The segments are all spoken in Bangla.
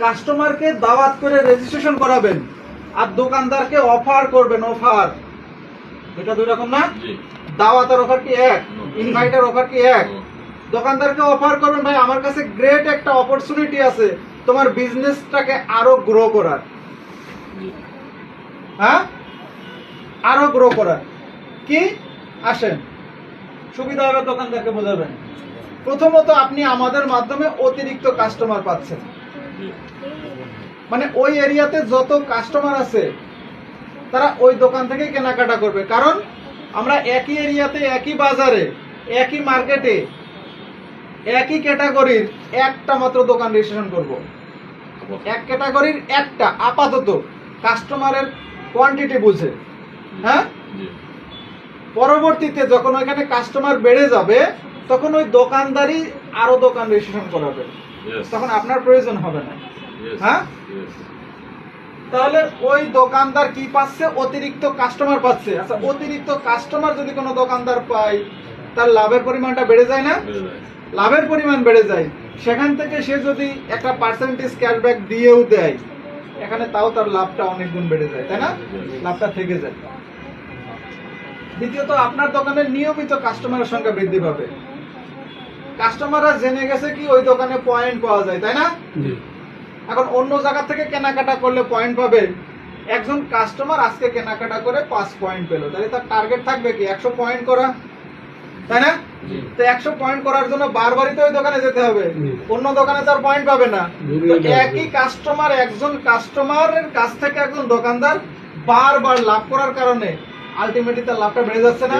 কাস্টমারকে দাওয়াত করে রেজিস্ট্রেশন করাবেন আর দোকানদারকে অফার করবেন অফার এটা দুই রকম না? দাওয়াতের অফার কি এক. ইনভাইটের অফার কি এক? দোকানদারকে অফার করবেন ভাই আমার কাছে গ্রেট একটা অপরচুনিটি আছে। তোমার বিজনেসটাকে আরও গ্রো করার। হ্যাঁ? আরও গ্রো করার। কি? আসেন। সুবিধা হবে দোকানদারকে বোঝাবেন। প্রথমত আপনি আমাদের মাধ্যমে অতিরিক্ত কাস্টমার পাচ্ছেন। মানে ওই এরিয়াতে যত কাস্টমার আছে তারা ওই দোকান থেকে কেনাকাটা করবে। কারণ আমরা একই এরিয়াতে একই বাজারে একই মার্কেটে একই ক্যাটাগরির একটা মাত্র দোকান রেজিস্ট্রেশন করব। এক ক্যাটাগরির একটা আপাতত। কাস্টমারের কোয়ান্টিটি বুঝে। হ্যাঁ? পরবর্তীতে যখন ওইখানে কাস্টমার বেড়ে যাবে তখন ওই দোকানদারই আরও দোকান রেজিস্ট্রেশন করাবে। তখন আপনার প্রয়োজন হবে না। হ্যাঁ? তাহলে ওই দোকানদার কি পাচ্ছে? অতিরিক্ত কাস্টমার পাচ্ছে। আচ্ছা অতিরিক্ত কাস্টমার যদি কোনো দোকানদার পায় তার লাভের পরিমাণটা বেড়ে যায় না? লাভের পরিমাণ বেড়ে যায়। সেখান থেকে সে যদি একটা পার্সেন্টেজ ক্যাশব্যাক দিয়েও দেয় এখানে তাও তার লাভটা অনেক গুণ বেড়ে যায় তাই না? লাভটা থেকে যায়। দ্বিতীয়ত আপনার দোকানের নিয়মিত কাস্টমারের সংখ্যা বৃদ্ধি পাবে। কাস্টমাররা জেনে গেছে কি ওই দোকানে পয়েন্ট পাওয়া যায় তাই না? এখন অন্য জায়গা থেকে কেনাকাটা করলে পয়েন্ট পাবে। একজন কাস্টমার আজকে কেনাকাটা করে পাঁচ পয়েন্ট পেল। তাহলে তার টার্গেট থাকবে কি? একশো পয়েন্ট করা তাই না? তো একশো পয়েন্ট করার জন্য বারবারই তো ওই দোকানে যেতে হবে। অন্য দোকানে তার পয়েন্ট পাবে না। একই কাস্টমার একজন কাস্টমারের কাছ থেকে একজন দোকানদার বারবার লাভ করার কারণে আলটিমেটলি তার লাভটা বেড়ে যাচ্ছে না?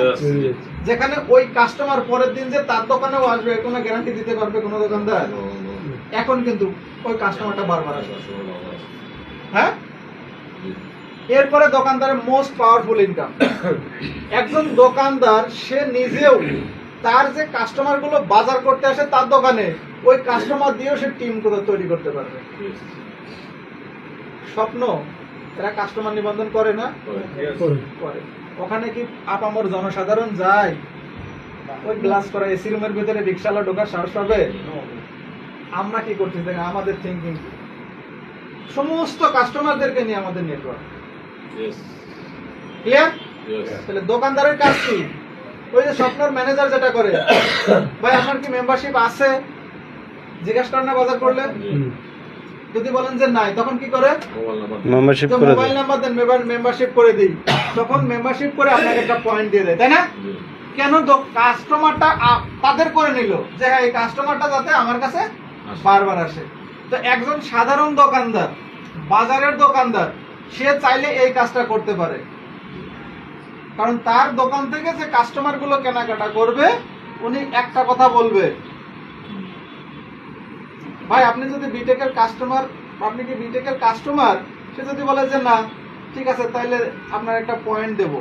যেখানে ওই কাস্টমার পরের দিন যে তার দোকানেও আসবে কোনো গ্যারান্টি দিতে পারবে কোনো দোকানদার. এখন কিন্তু ওই কাস্টমারটা বারবার আসবে। হ্যাঁ? এরপরে দোকানদারের মোস্ট পাওয়ারফুল ইনকাম একজন দোকানদার সে নিজেও তার যে কাস্টমারগুলো বাজার করতে আসে তার দোকানে ওই কাস্টমার দিয়েও সে টিম করে তৈরি করতে পারবে। স্বপ্ন এরা কাস্টমার নিবন্ধন করে না? করে। করে। ওখানে কি আপামর জনসাধারণ যায়? ওই গ্লাস করা এসি রুমের ভিতরে রিক্সালা ঢোকার সাহস পাবে? আমরা কি করছি? দেখেন আমাদের থিঙ্কিং সমস্ত কাস্টমারদেরকে নিয়ে আমাদের নেটওয়ার্ক ক্লিয়ার তাহলে দোকানদারের কাজ কি? ওই যে স্বপ্নর ম্যানেজার যেটা করে। ভাই আপনার কি মেম্বারশিপ আছে? জিজ্ঞাসা করেন না বাজার করলে। যদি বলেন যে নাই তখন কি করে? মেম্বারশিপ করে মোবাইল নাম্বার দেন মেম্বারশিপ করে দিই। তখন মেম্বারশিপ করে আপনাকে একটা পয়েন্ট দিয়ে দেয় তাই না? কেন কাস্টমারটা তাদের করে নিল যে হ্যাঁ এই কাস্টমারটা যাতে আমার কাছে। বারবার আসে। তো একজন সাধারণ দোকানদার বাজারের দোকানদার সে চাইলে এই কাজটা করতে পারে। কারণ তার দোকান থেকে যে কাস্টমারগুলো কেনাকাটা করবে উনি একটা কথা বলবে ভাই আপনি যদি বিটেকের কাস্টমার আপনি কি বিটেকের কাস্টমার সে যদি বলে যে না ঠিক আছে তাহলে আপনার একটা পয়েন্ট দেবো।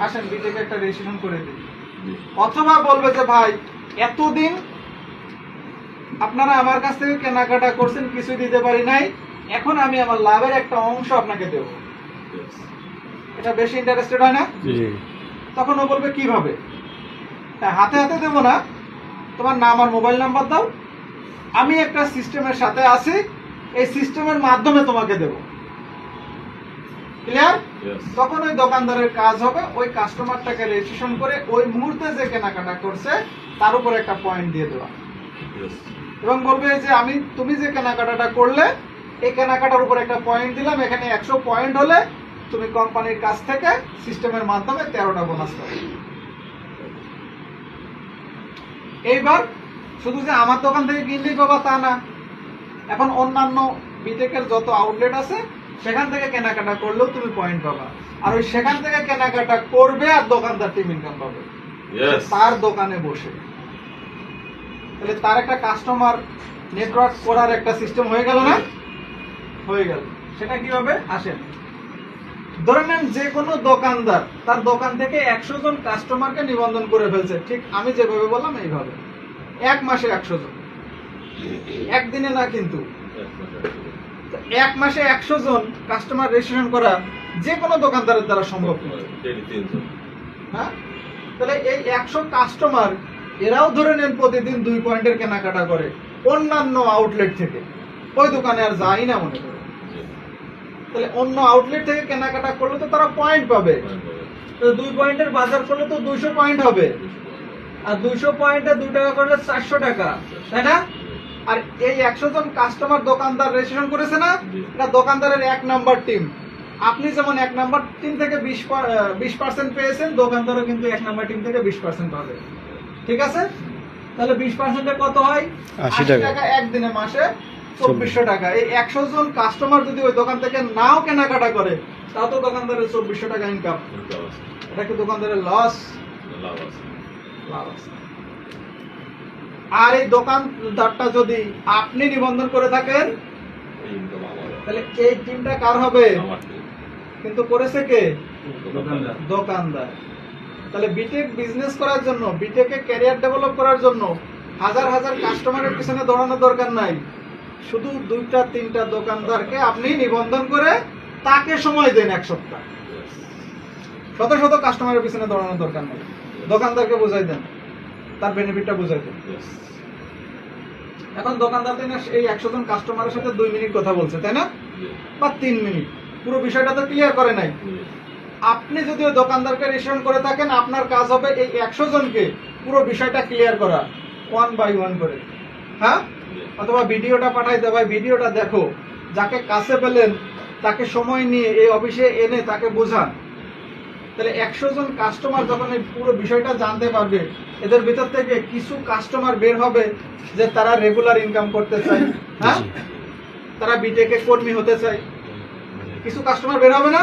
আসেন বিটেকে একটা রেজিস্ট্রেশন করে জি। অথবা বলবে যে ভাই এতদিন আপনারা আমার কাছ থেকে কেনাকাটা করছেন কিছু দিতে পারি নাই এখন আমি আমার লাভের একটা অংশ আপনাকে দেব। এটা বেশি ইন্টারেস্টেড হয় না? জি। তখন ও বলবে কীভাবে? হ্যাঁ হাতে হাতে দেবো না। তোমার নাম আর মোবাইল নাম্বার দাও। আমি একটা সিস্টেমের সাথে আছি এই সিস্টেমের মাধ্যমে তোমাকে দেব। ক্লিয়ার তখন ওই দোকানদারের কাজ হবে ওই কাস্টমারটাকে রেজিস্ট্রেশন করে ওই মুহূর্তে যে কেনাকাটা করছে তার উপর একটা পয়েন্ট দিয়ে দেওয়া। এবং বলবে যে আমি তুমি যে কেনাকাটাটা করলে এই কেনাকাটার উপর একটা পয়েন্ট দিলাম এখানে একশো পয়েন্ট হলে তুমি কোম্পানির কাছ থেকে সিস্টেমের মাধ্যমে তেরোটা বোনাস পাবে। এইবার শুধু যে আমার দোকান থেকে কিনলেই পাবা তা না। এখন অন্যান্য বিটেকের যত আউটলেট আছে সেখান থেকে কেনাকাটা করলেও তুমি পয়েন্ট পাবা। আর ওই সেখান থেকে কেনাকাটা করবে আর দোকানদার টিম ইনকাম পাবে। তার দোকানে বসে। তাহলে তার একটা কাস্টমার নেটওয়ার্ক করার একটা সিস্টেম হয়ে গেল না? হয়ে গেল। সেটা কীভাবে? আসেন। ধরে নেন যে কোনো দোকানদার তার দোকান থেকে একশো জন কাস্টমারকে নিবন্ধন করে ফেলছে। ঠিক আমি যেভাবে বললাম এইভাবে। এক মাসে একশো জন। একদিনে না কিন্তু। এক মাসে একশো জন কাস্টমার রেজিস্ট্রেশন করা যে কোনো দোকানদারের দ্বারা সম্ভব হ্যাঁ? তাহলে এই একশো কাস্টমার এরাও ধরে নেন প্রতিদিন দুই পয়েন্টের কেনাকাটা করে অন্যান্য আউটলেট থেকে। ওই দোকানে আর যাই না মনে করে। তাহলে অন্য আউটলেট থেকে কেনাকাটা করলে তো তারা পয়েন্ট পাবে। দুই পয়েন্টের বাজার করলে তো দুইশো পয়েন্ট হবে। আর দুইশো পয়েন্টে দুই টাকা করলে চারশো টাকা তাই না? আর এই একশো জন কাস্টমার দোকানদার রেজিস্ট্রেশন করেছে না? এটা দোকানদারের এক নাম্বার টিম আপনি যেমন এক নাম্বার টিম থেকে বিশ বিশ পার্সেন্ট পেয়েছেন দোকানদারও কিন্তু এক নাম্বার টিম থেকে বিশ পার্সেন্ট পাবে। ঠিক আছে? তাহলে বিশ পার্সেন্টে কত হয়? আশি টাকা। একদিনে মাসে চব্বিশশো টাকা। এই একশো জন কাস্টমার যদি ওই দোকান থেকে নাও কেনাকাটা করে তাও তো দোকানদারের চব্বিশশো টাকা ইনকাম ইনকাম এটা কি দোকানদারের লস লাভ আছে লাভ আছে আর এই দোকানদারটা যদি আপনি নিবন্ধন করে থাকেন তাহলে এই টিমটা কার হবে? কিন্তু করেছে কে? দোকানদার। দোকানদার। তাহলে বিটেক বিজনেস করার জন্য বিটেকে ক্যারিয়ার ডেভেলপ করার জন্য হাজার হাজার কাস্টমারের পিছনে দৌড়ানোর দরকার নাই। শুধু দুইটা তিনটা দোকানদারকে আপনি নিবন্ধন করে তাকে সময় দেন এক সপ্তাহ। শত শত কাস্টমারের পিছনে দৌড়ানোর দরকার নেই। দোকানদারকে বোঝাই দেন। তার বেনিফিটটা বোঝাই দেন। এখন দোকানদার দিনে এই একশো জন কাস্টমারের সাথে দুই মিনিট কথা বলছে তাই না? বা তিন মিনিট। পুরো বিষয়টা তো ক্লিয়ার করে নাই। আপনি যদি ওই দোকানদারকে রেজিস্ট্রেশন করে থাকেন আপনার কাজ হবে এই একশো জনকে পুরো বিষয়টা ক্লিয়ার করা ওয়ান বাই ওয়ান করে। হ্যাঁ? অথবা ভিডিওটা পাঠাই পাঠাইতে ভাই ভিডিওটা দেখো। যাকে কাছে পেলেন তাকে সময় নিয়ে এই অফিসে এনে তাকে বোঝান। তাহলে একশো জন কাস্টমার যখন এই পুরো বিষয়টা জানতে পারবে এদের ভিতর থেকে কিছু কাস্টমার বের হবে যে তারা রেগুলার ইনকাম করতে চায়। হ্যাঁ? তারা বিটেকে কর্মী হতে চায়। কিছু কাস্টমার বের হবে না?